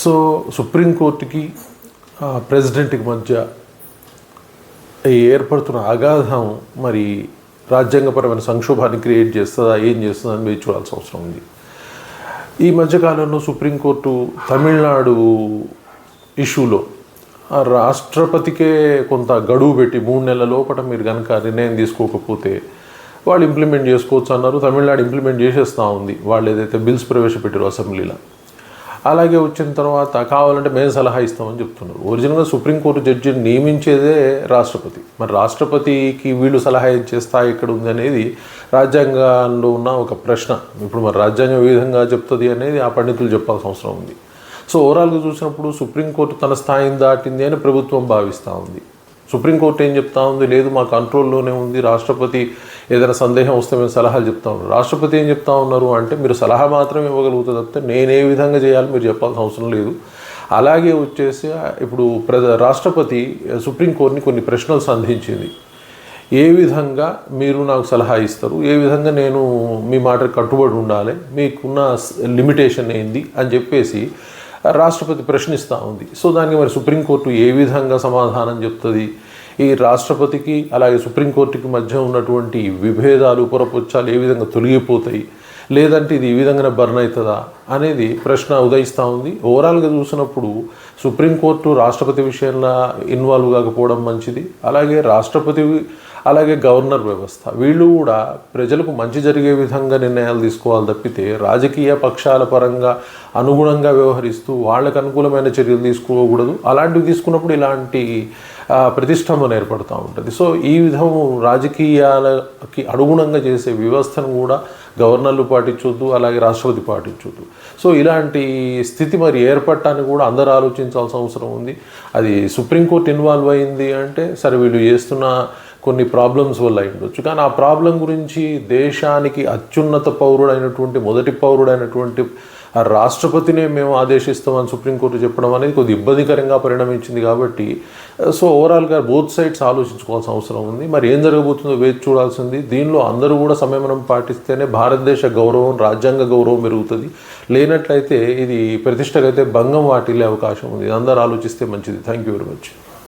So సుప్రీంకోర్టుకి ప్రెసిడెంట్కి మధ్య ఏర్పడుతున్న అగాధం మరి రాజ్యాంగపరమైన సంక్షోభాన్ని క్రియేట్ చేస్తుందా ఏం చేస్తుందా అని వేచి చూడాల్సిన అవసరం ఉంది. ఈ మధ్యకాలంలో సుప్రీంకోర్టు తమిళనాడు ఇష్యూలో రాష్ట్రపతికే కొంత గడువు పెట్టి మూడు నెలల లోపల మీరు కనుక నిర్ణయం తీసుకోకపోతే వాళ్ళు ఇంప్లిమెంట్ చేసుకోవచ్చు అన్నారు. తమిళనాడు ఇంప్లిమెంట్ చేసేస్తూ ఉంది. వాళ్ళు ఏదైతే బిల్స్ ప్రవేశపెట్టారో అసెంబ్లీలో. అలాగే వచ్చిన తర్వాత కావాలంటే మేము సలహా ఇస్తామని చెప్తున్నారు. ఒరిజినల్గా సుప్రీంకోర్టు జడ్జిని నియమించేదే రాష్ట్రపతి. మరి రాష్ట్రపతికి వీళ్ళు సలహా ఇచ్చే స్థాయి ఎక్కడ ఉంది అనేది రాజ్యాంగంలో ఉన్న ఒక ప్రశ్న. ఇప్పుడు మరి రాజ్యాంగం ఏ విధంగా చెప్తుంది అనేది ఆ పండితులు చెప్పాల్సిన అవసరం ఉంది. సో ఓవరాల్గా చూసినప్పుడు సుప్రీంకోర్టు తన స్థాయిని దాటింది అని ప్రభుత్వం భావిస్తూ ఉంది. సుప్రీంకోర్టు ఏం చెప్తా ఉంది? లేదు మా కంట్రోల్లోనే ఉంది. రాష్ట్రపతి ఏదైనా సందేహం వస్తే మేము సలహాలు చెప్తా ఉన్నారు రాష్ట్రపతి ఏం చెప్తా ఉన్నారు అంటే మీరు సలహా మాత్రమే ఇవ్వగలుగుతుంది తప్పితే నేను ఏ విధంగా చేయాలి మీరు చెప్పాల్సిన అవసరం లేదు. అలాగే వచ్చేసి ఇప్పుడు ప్ర రాష్ట్రపతి సుప్రీంకోర్టుని కొన్ని ప్రశ్నలు సంధించింది. ఏ విధంగా మీరు నాకు సలహా ఇస్తారు? ఏ విధంగా నేను మీ మాటకు కట్టుబడి ఉండాలి? మీకున్న లిమిటేషన్ ఏంది? అని చెప్పేసి రాష్ట్రపతి ప్రశ్నిస్తూ ఉంది. సో దానికి మరి సుప్రీంకోర్టు ఏ విధంగా సమాధానం చెప్తుంది? ఈ రాష్ట్రపతికి అలాగే సుప్రీంకోర్టుకి మధ్య ఉన్నటువంటి విభేదాలు పురపుచ్చాలు ఏ విధంగా తొలగిపోతాయి? లేదంటే ఇది ఈ విధంగానే బర్న్ అవుతుందా అనేది ప్రశ్న ఉదయిస్తూ ఉంది. ఓవరాల్గా చూసినప్పుడు సుప్రీంకోర్టు రాష్ట్రపతి విషయంలో ఇన్వాల్వ్ కాకపోవడం మంచిది. అలాగే రాష్ట్రపతి అలాగే గవర్నర్ వ్యవస్థ. వీళ్ళు కూడా ప్రజలకు మంచి జరిగే విధంగా నిర్ణయాలు తీసుకోవాలి తప్పితే రాజకీయ పక్షాల పరంగా అనుగుణంగా వ్యవహరిస్తూ వాళ్ళకు అనుకూలమైన చర్యలు తీసుకోకూడదు. అలాంటివి తీసుకున్నప్పుడు ఇలాంటి ప్రతిష్టంభన ఏర్పడుతూ ఉంటుంది. సో ఈ విధము రాజకీయాలకి అనుగుణంగా చేసే వ్యవస్థను కూడా గవర్నర్లు పాటించొద్దు అలాగే రాష్ట్రపతి పాటించొద్దు. సో ఇలాంటి స్థితి మరి ఏర్పడటానికి కూడా అందరూ ఆలోచించాల్సిన అవసరం ఉంది. అది సుప్రీంకోర్టు ఇన్వాల్వ్ అయింది అంటే సరే వీళ్ళు చేస్తున్న కొన్ని ప్రాబ్లమ్స్ వల్ల అయి ఉండొచ్చు కానీ ఆ ప్రాబ్లం గురించి దేశానికి అత్యున్నత పౌరుడైనటువంటి మొదటి పౌరుడైనటువంటి ఆ రాష్ట్రపతినే మేము ఆదేశిస్తామని సుప్రీంకోర్టు చెప్పడం అనేది కొద్ది ఇబ్బందికరంగా పరిణమించింది కాబట్టి సో ఓవరాల్గా బోత్ సైడ్స్ ఆలోచించుకోవాల్సిన అవసరం ఉంది. మరి ఏం జరగబోతుందో వేచి చూడాల్సింది. దీనిలో అందరూ కూడా సంయమనం పాటిస్తేనే భారతదేశ గౌరవం రాజ్యాంగ గౌరవం పెరుగుతుంది. లేనట్లయితే ఇది ప్రతిష్టకైతే భంగం వాటిల్లే అవకాశం ఉంది. అందరూ ఆలోచిస్తే మంచిది. Thank you very much